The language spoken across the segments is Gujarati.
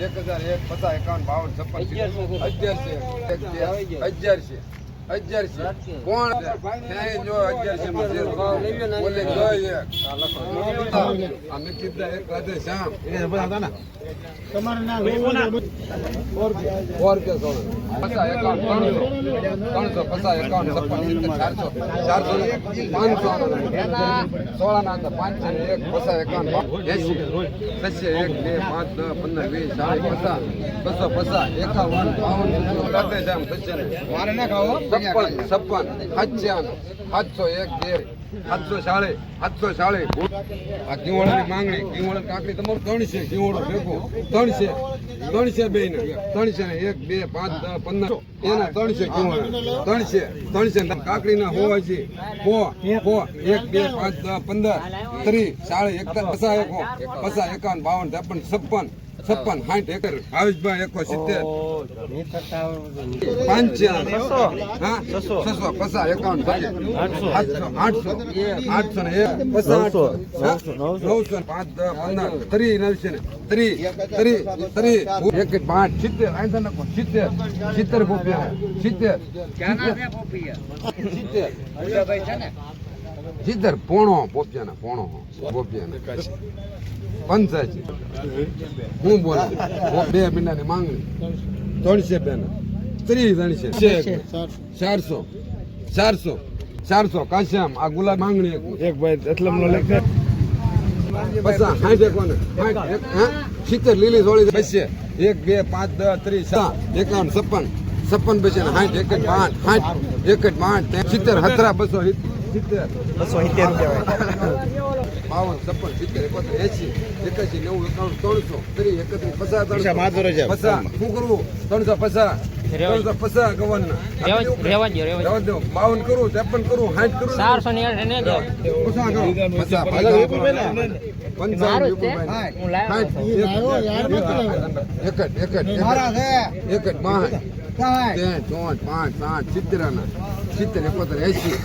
એક હજાર એક પચાસ એકાવન બાવન છપ્પન અગિયાર છે અગિયાર છે. અગિયાર છે કોણ ક્યાંય જો અગિયાર છે બોલે જોઈએ અમે કીધા એક રાધે શ્યામ ફોર કે સોળ પચાસ એકાવન ત્રણસો ત્રણસો પચાસ એકાવન છપ્પન સિત્તેર ચારસો ચારસો ને પાંચસો સોળા ના હતા પાંચસો ને એક પચાસ એકાવન એસી બસો એક બે પાંચ દસ પંદર વીસ ચાલીસ પચાસ બસો પચાસ એકાવન બાવન રાધે શ્યામ બસો ને છપ્પન છપ્પન સાતસો એક બે. સાતસો સાડે સાતસો સાડે આ કિંવળની માંગણી કિંવળ કાકડી તમારું ત્રણ છે કિંવળો ભેગો. ત્રણ છે ત્રણ છે બે ત્રણ છે એક, બે, પાંચ, દસ, પંદર. એના ત્રણ છે કિંવળ ત્રણ છે ત્રણ છે કાકડી ના હોવા છે. હો હો, એક, બે, પાંચ, દસ, પંદર. ત્રીસ સાડે એકતા પસા એકો પસા એકાવન, બાવન, ત્રેપન, છપ્પન છપ્પન, સાઠ એકર ભાવેશભાઈ એકો સિત્તેર. પાંચ હા, છસો પચાસ, એકાવન આઠસો આઠસો આઠસો ને એક આઠસો નવસો ને પાંચ પંદર ત્રી નવસો ને ત્રી ત્રી ત્રી એક પાંચ સિત્તેર તને કહું, સિત્તેર પોણો પોપિયાના પંચાયતી હું બોલું બે મહિનાની માંગણી ત્રણસે બેન ત્રીસ ચારસો. ચારસો. ચારસો કાશ્યામ આ ગુલાબ માંગણી એક ભાઈ એટલે લખે. પચાસ સાઠ એક સિત્તેર લીલી સોળી બસે એક બે પાંચ દસ ત્રીસ સાત એકાવન છપ્પન. છપ્પન બસે ને સાઠ એક જ પાંચ સાઠ એક જ પાંચ સિત્તેર હતરા બસો સિત્તેર. બસો સિત્તેર રૂપિયા બાવન છપ્પન સિત્તેર એકોતેર એસી એકાસી નેવું એકાણું ત્રણસો ત્રીસ એકત્રીસ પચાસ ત્રણસો પચાસ. શું કરવું? ત્રણસો પચાસ. પચાસ ગવન. રેવા દો રેવા દો બાવન કરું ત્રેપન કરું સાઠ કરું. ચારસો ને આઠ ને સિત્તેર એકોતેર એસી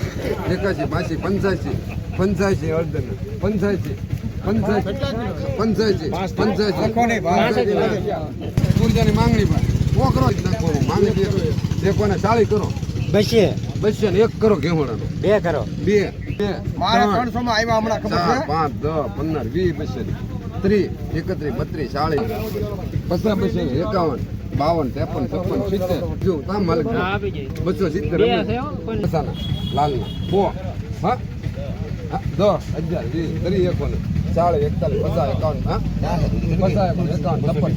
એકાસી બાસી પંચ્યાસી પંચ્યાસી અડધર પંચ્યાસી પંચ્યાસી પંચ્યાસી પંચ્યાસી. ઊર્જાની માંગણી પણ કોકરો જ નાખો. માંગણી દે કોને સાળી કરો. બસે બસો ને એક કરો ઘેવડાનો બે કરો. બે બે મારે ત્રણ, ત્રણસો માં આવ્યા હમણાં ખબર છે? પાંચ દસ પંદર વીસ બસો ત્રીસ એકત્રીસ બત્રીસ ચાલીસ પચાસ બસો એકાવન બાવન ત્રેપન છપ્પન સિત્તેર. જો તા માલિક. બસો સિત્તેર બે. પચાના લાલના. ફો હા? દસ અગિયાર વીસ ત્રીસ એકોને ચાલીસ એકતાલીસ પચાસ એકાવન હા? પચાસ એકાવન એકાવન છપ્પન.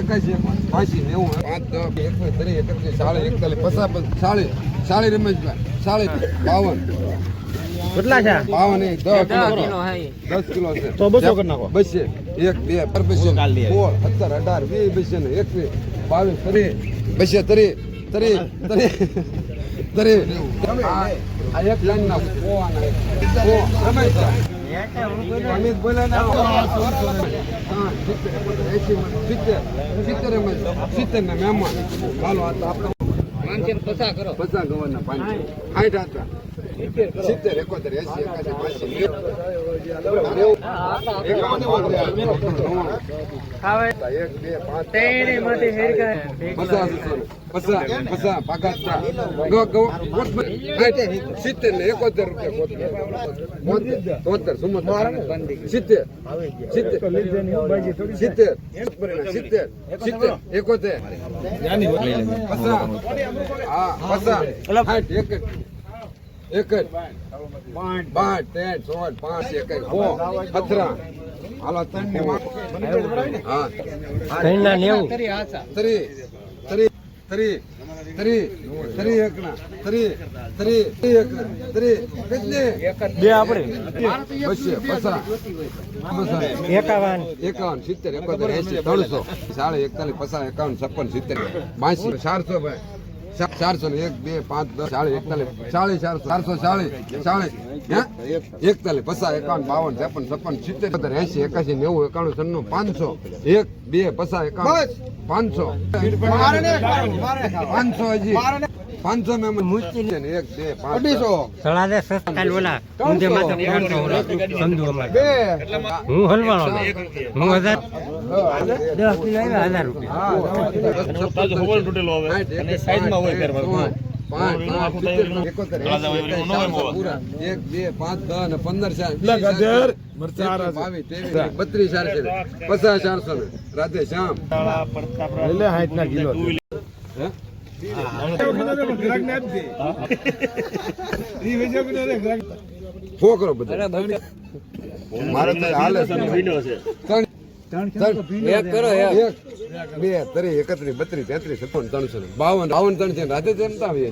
એકાશી પાંચી નેવું પાંચ દસ એકવીસ ત્રીસ એકત્રીસ ચાલીસ એકતાલીસ પચાસ સાડી સાડી રમેશભાઈ સાડી બાવન. કેટલા છે? બાવન એક દસ કિલો દસ કિલો છે. તો બસો કરી નાખો. બસે. એક બે પર બસે. સોળ સત્તર અઢાર વીસ બસે ને એકવીસ બાવીસ ત્રીસ બસે ત્રીસ ત્રીસ ત્રીસ ત્રીસ. આ એક લાઈન ના પોવાના રમેશભાઈ. અમિત બોલે સિત્તેર, સિત્તેર ના મહેમાન હાલો આ તો આપણે પાંચસો પચાસ કરો. પચાસ ગવર્નર પાંચસો સાઠ હતા સિત્તેર એકોતેર એસી એકાસી બાસી એક બે પાંચ સિત્તેર ને એકોતેર રૂપિયા તોતેર સિત્તેર સિત્તેર સિત્તેર સિત્તેર સિત્તેર એકોતેર હા પચાસ એક એક પાંચ પાંચ ત્રણ સોળ પાંચ એક જ. અથરા હાલો ત્રણની હા. ત્રણના નેવું. ત્રી ત્રી ત્રી ત્રી ત્રી એકના ત્રી ત્રી ત્રી એકના ત્રી કેટલી? બે આપણે. બસો પચાસ એકાવન. એકાવન સિત્તેર એકોતેર એસી ત્રણસો. સાડા એકતાલીસ પચાસ એકાવન છપ્પન સિત્તેર બાસી ચારસો ભાઈ. ચારસો ને એક બે પાંચ દસ ચાલીસ એકતાલીસ ચાલીસ ચારસો ચારસો ચાલીસ ચાલીસ એકતાલીસ પચાસ એકાવન બાવન ત્રેપન છપ્પન સિત્તેર એસી એકાસી નેવું એકાણું સન્નું પાંચસો. એક બે પચાસ એકાવન પાંચસો. પાંચસો હજી. પાંચસો મેં મુશ્કેલ ને એક બે અઢીસો. સળા દે સસ્તા ઓલા ઊંધે માથે ત્રણસો ઓલા સમજુ અમારે. હું હું હજાર. દસ કિલો આવ્યા હજાર રૂપિયા. અને સાઈઝમાં હોય બત્રીસ ચારસો પચાસ ચારસો રાધે શ્યામ. એટલે હાઈટ ના કિલો હે? છોકરો બધા મારે તો હાલે છે બે એકત્રીસ બત્રીસ તેત્રીસ છપ્પન ત્રણસો બાવન બાવન ત્રણ છે રાતે જમતા આવીએ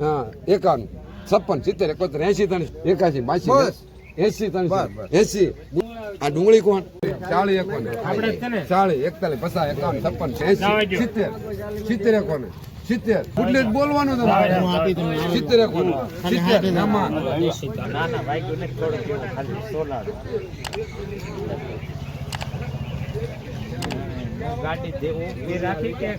હા એકાવન છપ્પન સિત્તેર એકોતેર એસી ત્રણ એકાસી બાસી. એસી ત્રણ બસ, બસ. એસી આ ડુંગળી કોણ ચાળી એકોને? ચાળી એકતાલીસ પચાસ એકાવન છપ્પન એસી સિત્તેર સિત્તેર એકોને સિત્તેર. એટલે બોલવાનું તમારે. સિત્તેર સિત્તેર. આમાં. ગાડી દેવું એ રાખી કે